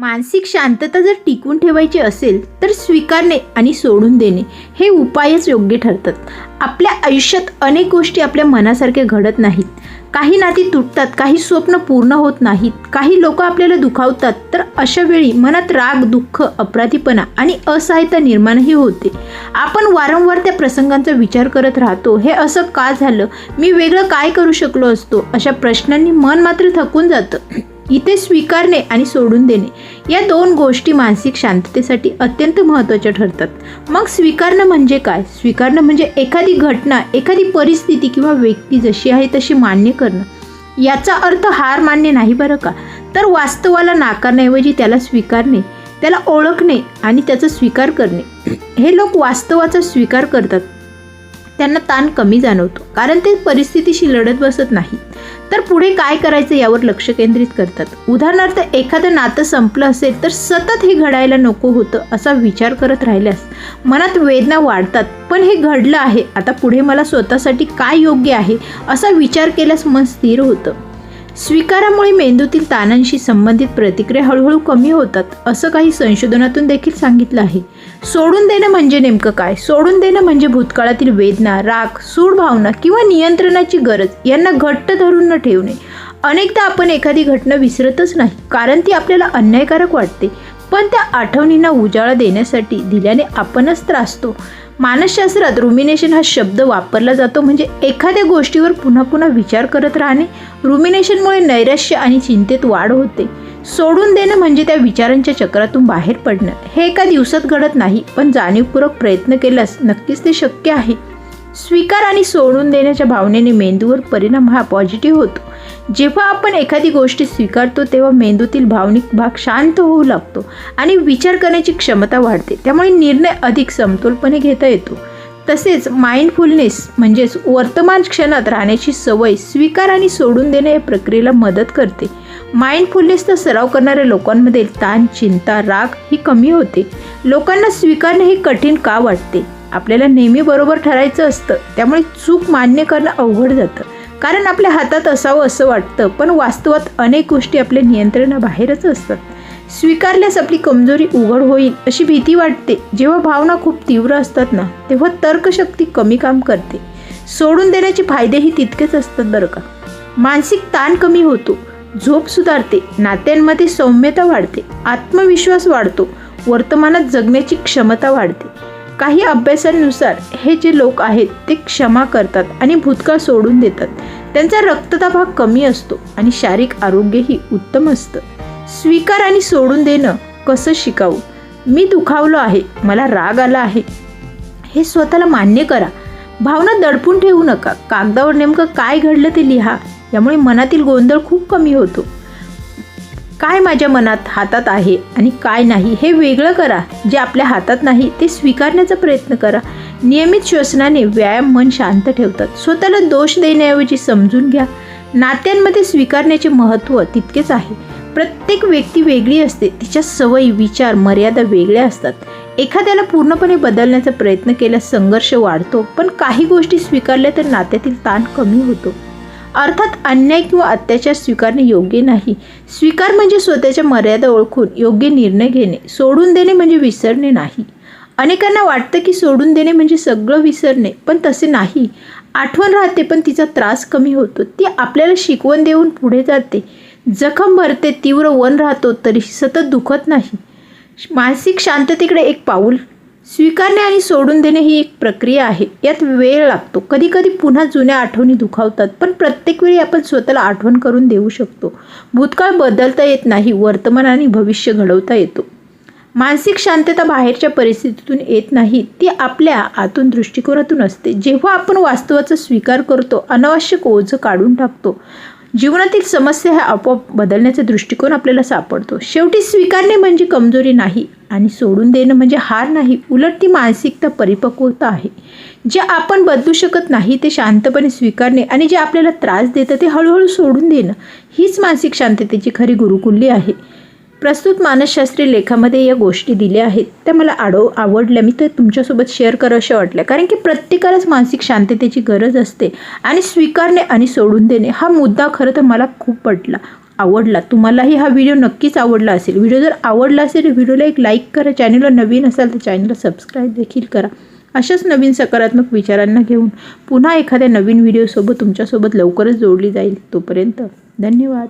मानसिक शांतता जर टिकून ठेवायची असेल तर स्वीकारणे आणि सोडून देणे हे उपायच योग्य ठरतात. आपल्या आयुष्यात अनेक गोष्टी आपल्या मनासारख्या घडत नाहीत. काही नाती तुटतात काही स्वप्न पूर्ण होत नाहीत काही लोक आपल्याला दुखावतात तर अशा वेळी मनात राग दुःख अपराधीपणा आणि असहायता निर्माणही होते. आपण वारंवार त्या प्रसंगांचा विचार करत राहतो. हे असं का झालं? मी वेगळं काय करू शकलो असतो? अशा प्रश्नांनी मन मात्र थकून जातं. इथे स्वीकारणे आणि सोडून देणे. या दोन गोष्टी मानसिक शांततेसाठी अत्यंत महत्त्वाच्या ठरतात. मग स्वीकारणं म्हणजे काय? स्वीकारणं म्हणजे एखादी घटना एखादी परिस्थिती किंवा व्यक्ती जशी आहे तशी मान्य करणं. याचा अर्थ हार मानणे नाही बरं का? तर वास्तवाला नाकारण्याऐवजी त्याला स्वीकारणे त्याला ओळखणे आणि त्याचा स्वीकार करणे. हे लोक वास्तवाचा स्वीकार करतात. त्यांना ताण कमी जाणवतो कारण ते परिस्थितीशी लढत बसत नाही. तर पुढे काय करायचं यावर लक्ष केंद्रित करतात. उदाहरणार्थ एखादं नातं संपलं असेल तर सतत हे घडायला नको होतं असा विचार करत राहिल्यास मनात वेदना वाढतात पण हे घडलं आहे आता पुढे मला स्वतःसाठी काय योग्य आहे? असा विचार केल्यास मन स्थिर होतं. स्वीकारामुळे मेंदूतील ताणांशी संबंधित प्रतिक्रिया हळूहळू कमी होतात असं काही संशोधनातून देखील सांगितलं आहे. सोडून देणं म्हणजे नेमकं काय? सोडून देणं म्हणजे भूतकाळातील वेदना राग सूड भावना किंवा नियंत्रणाची गरज यांना घट्ट धरून न ठेवणे. अनेकदा आपण एखादी घटना विसरतच नाही कारण ती आपल्याला अन्यायकारक वाटते. पण त्या आठवणींना उजाळा देण्यासाठी दिल्याने आपणच त्रासतो. मानसशास्त्रात रुमिनेशन हा शब्द वापरला जातो म्हणजे एखाद्या गोष्टीवर पुन्हा पुन्हा विचार करत राहणे. रुमिनेशनमुळे नैराश्य आणि चिंतेत वाढ होते. सोडून देणं म्हणजे त्या विचारांच्या चक्रातून बाहेर पडणं. हे एका दिवसात घडत नाही पण जाणीवपूर्वक प्रयत्न केल्यास नक्कीच ते शक्य आहे. स्वीकार आणि सोडून देण्याच्या भावनेने मेंदूवर परिणाम हा पॉझिटिव्ह होतो. जेव्हा आपण एखादी गोष्ट स्वीकारतो तेव्हा मेंदूतील भावनिक भाग शांत होऊ लागतो आणि विचार करण्याची क्षमता वाढते. त्यामुळे निर्णय अधिक समतोलपणे घेता येतो. तसेच माइंडफुलनेस म्हणजेच वर्तमान क्षणात राहण्याची सवय स्वीकार आणि सोडून देणे या प्रक्रियेला मदत करते. माइंडफुलनेसचा सराव करणाऱ्या लोकांमध्ये ताण चिंता राग ही कमी होते. लोकांना स्वीकारणे हे कठीण का वाटते? आपल्याला नेहमी बरोबर ठरायचं असतं. त्यामुळे चूक मान्य करणं अवघड जातं. कारण आपल्या हातात असावं असं वाटतं पण वास्तवात अनेक गोष्टी आपल्या नियंत्रणाबाहेरच असतात. स्वीकारल्यास आपली कमजोरी उघड होईल अशी भीती वाटते. जेव्हा भावना खूप तीव्र असतात ना तेव्हा तर्कशक्ती कमी काम करते. सोडून देण्याचे फायदेही तितकेच असतात बरं का. मानसिक ताण कमी होतो. झोप सुधारते. नात्यांमध्ये सौम्यता वाढते. आत्मविश्वास वाढतो. वर्तमानात जगण्याची क्षमता वाढते. काही अभ्यासांनुसार हे जे लोक आहेत ते क्षमा करतात आणि भूतकाळ सोडून देतात. त्यांचा रक्तदाब हा कमी असतो आणि शारीरिक आरोग्यही उत्तम असतं. स्वीकार आणि सोडून देणं कसं शिकावं? मी दुखावलो आहे मला राग आला आहे. हे स्वतःला मान्य करा. भावना दडपून ठेवू नका. कागदावर नेमकं काय घडलं ते लिहा. यामुळे मनातील गोंधळ खूप कमी होतो. काय माझ्या मनात हातात आहे आणि काय नाही हे वेगळं करा. जे आपल्या हातात नाही ते स्वीकारण्याचा प्रयत्न करा. नियमित श्वसनाने व्यायाम मन शांत ठेवतात. स्वतःला दोष देण्याऐवजी समजून घ्या. नात्यांमध्ये स्वीकारण्याचे महत्त्व तितकेच आहे. प्रत्येक व्यक्ती वेगळी असते. तिच्या सवयी विचार मर्यादा वेगळ्या असतात. एखाद्याला पूर्णपणे बदलण्याचा प्रयत्न केल्यास संघर्ष वाढतो. पण काही गोष्टी स्वीकारल्या तर नात्यातील ताण कमी होतो. अर्थात अन्याय किंवा अत्याचार स्वीकारणे योग्य नाही. स्वीकार म्हणजे स्वतःच्या मर्यादा ओळखून योग्य निर्णय घेणे सोडून देणे म्हणजे विसरणे नाही. अनेकांना वाटतं की सोडून देणे म्हणजे सगळं विसरणे पण तसे नाही. आठवण राहते पण तिचा त्रास कमी होतो. ती आपल्याला शिकवण देऊन पुढे जाते. जखम भरते तीव्र वन राहतो तरी सतत दुखत नाही. मानसिक शांततेकडे एक पाऊल. स्वीकारणे आणि सोडून देणे ही एक प्रक्रिया आहे. यात वेळ लागतो. कधी कधी पुन्हा जुन्या आठवणी दुखावतात पण प्रत्येक वेळी आपण स्वतःला आठवण करून देऊ शकतो. भूतकाळ बदलता येत नाही वर्तमान आणि भविष्य घडवता येतो. मानसिक शांतता बाहेरच्या परिस्थितीतून येत नाही ती आपल्या आतून दृष्टिकोनातून असते. जेव्हा आपण वास्तवाचा स्वीकार करतो अनावश्यक ओझं काढून टाकतो. जीवनातील समस्या ह्या आपोआप बदलण्याचा दृष्टिकोन आपल्याला सापडतो. शेवटी स्वीकारणे म्हणजे कमजोरी नाही आणि सोडून देणं म्हणजे हार नाही. उलट ती मानसिकता परिपक्वता आहे. जे आपण बदलू शकत नाही ते शांतपणे स्वीकारणे आणि जे आपल्याला त्रास देतं ते हळूहळू सोडून देणं. हीच मानसिक शांततेची खरी गुरुकुल्ली आहे. प्रस्तुत मानसशास्त्री लेखामध्ये या गोष्टी दिल्या आहेत. त्या मला आडो आवडल्या. मी तर तुमच्यासोबत शेअर करावशा वाटल्या. कारण की प्रत्येकालाच मानसिक शांततेची गरज असते. आणि स्वीकारणे आणि सोडून देणे हा मुद्दा खरं तर मला खूप पटला आवडला. तुम्हालाही हा व्हिडिओ नक्कीच आवडला असेल. व्हिडिओ जर आवडला असेल तर व्हिडिओला एक लाईक करा. चॅनलला नवीन असाल तर चॅनलला सबस्क्राईब देखील करा. अशाच नवीन सकारात्मक विचारांना घेऊन पुन्हा एखाद्या नवीन व्हिडिओसोबत तुमच्यासोबत लवकरच जोडली जाईल तोपर्यंत. धन्यवाद.